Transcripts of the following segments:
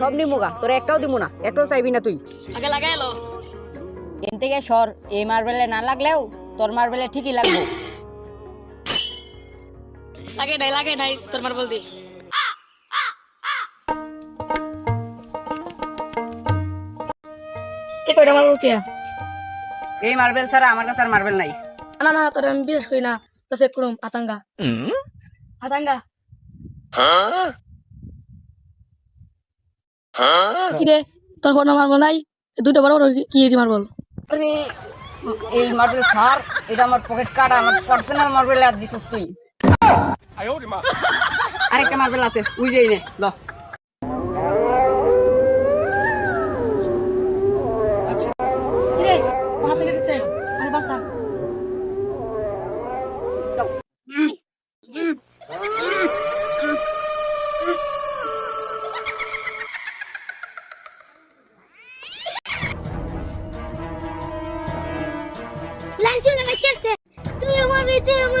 সব নিমুগা তোর একটাও দিব না একটাও চাইবি না তুই। আগে লাগাই এলো এন থেকে সর এই মার্বেলে না লাগলেও তোর মার্বেলে ঠিকই লাগবে। লাগে নাই লাগে নাই তোর মার বল দি। এই মার্বেল ছাড়া আমার কাছে আর মার্বেল নাই। না না তোর আমি বিশ্বাস করি না। তো চেক করুম আতাঙ্গা। আতাঙ্গা। কি রে তোর কোনো মারবো নাই? দুটো বড় বড় কি এটি মারবল আরে, এই মার্বেল ছাড় এটা আমার পকেট কাটা আমার পার্সোনাল মার্বেল আর দিছিস তুই। আরেকটা মার্বেল আছে বুঝেই নে ল।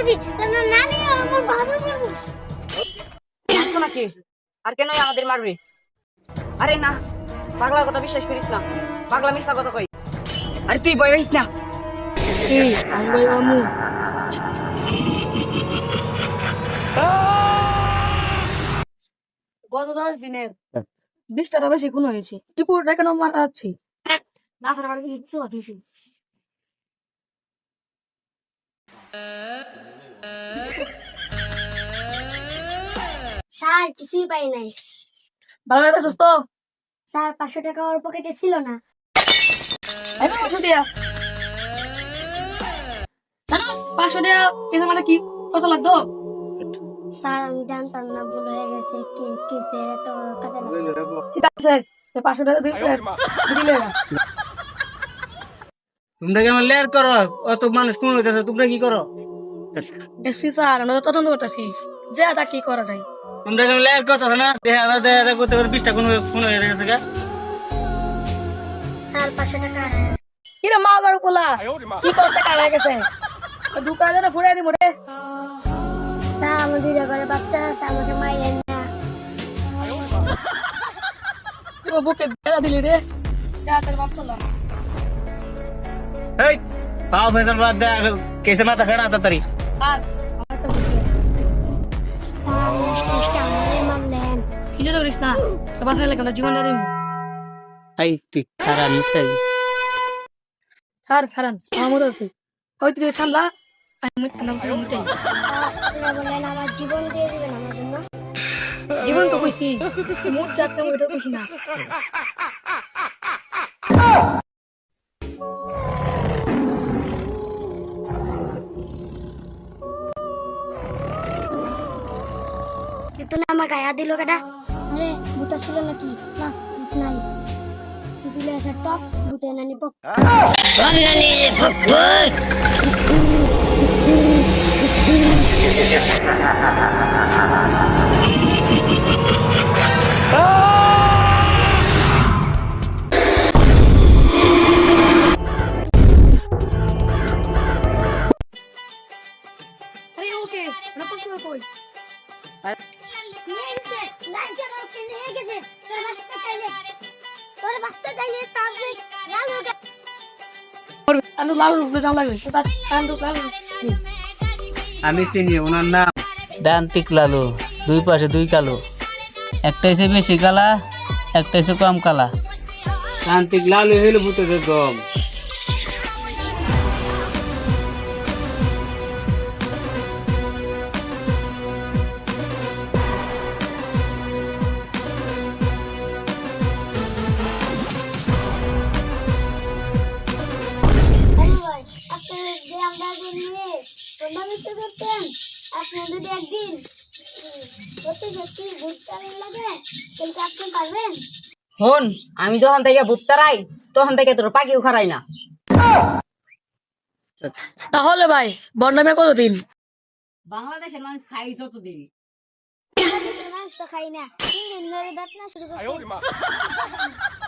আমার আমার বাবা মারবো নাকি? আর কেন আমাদের মারবে? আরে না পাগলার কথা বিশ্বাস করিস না। পাগলা মিশা কথা কই। আরে তুই বই না। এই আমি ভাই মামু গত দশ দিনের বিশ বেশি খুন হয়েছে। ত্রিপুরটা কেন মারা যাচ্ছে না স্যার বাড়ি কিছু স্যার কিছুই পাই নাই। ভালো তো স্যার পাঁচশো টাকা ওর পকেটে ছিল না। এখন পাঁচশো দিয়া জানোস পাঁচশো দিয়া কিন্তু মানে কি? কত লাগতো? স্যার আমি জানতাম না ভুল হয়ে গেছে। কি এত পাঁচশো টাকা দিলে দিলে না তোমরা কেমন লেয়ার করো? অত মানুষ কোন হইতেছে? তোমরা কি করো? এসছি স্যার আমরা তদন্ত করতেছি। যে আদা কি করা যায়? তোমরা কেমন লেয়ার করতেছ না দেখা দেখা দেখা করতে করে বিশটা কোন ফোন হয়ে গেছে গা। স্যার পাঁচশো টাকা। কিরে মা গাড়ু পোলা কি করতে কারা গেছে দোকানে না ফুড়াই দিমু রে। স্যার আমার দিদা ঘরে বাচ্চা আছে আমাকে মাইলেন না ও বুকে দেয়া দিলি রে। যা বাপ পোলা এই পাও ফেসাল বাদ দে কেসে মাথা খাড়া তাড়াতাড়ি। আর আমার তো করিস না। তো বাসায় লাগে না জীবন দিয়ে দিমু। এই তুই খারাপ মিথ্যা স্যার খারান আমার মতো আছে। ওই তুই সামলা আমি নাম তুই মুটাই আপনারা আমার জীবন দিয়ে দিবেন আমার জন্য জীবন তো কইছি। মুখ যাতে ওইটা কইছি না। কিন্তু না আমার গায়া দিল কেটা আরে বুতা ছিল নাকি? না নাই। দিলে আছে টপ বুতে নানি পক আরে, ওকে, না তো শুনে কই? নিয়ে বাঁচতে চাইলে তোর বাঁচতে চাইলে তাহলে লাল আলু লাল রূপে দাম লাগবে সেটা কান্দ লাল আমি চিনি ওনার নাম? দান্তিক লালু দুই পাশে দুই কালো। একটা এসে বেশি কালা একটা এসে কম কালা। দান্তিক লালু হইল ভূতদের দম করছেন? আপনি যদি একদিন সত্যি সত্যি লাগে তাহলে আপনি পারবেন? শোন আমি যখন থেকে তখন থেকে তোর পাখি উখারাই না। তাহলে ভাই বন্ডামে কতদিন? বাংলাদেশের মানুষ খাই যতদিন। বাংলাদেশের মানুষ তো খাই না তিন দিন ধরে শুরু করছে।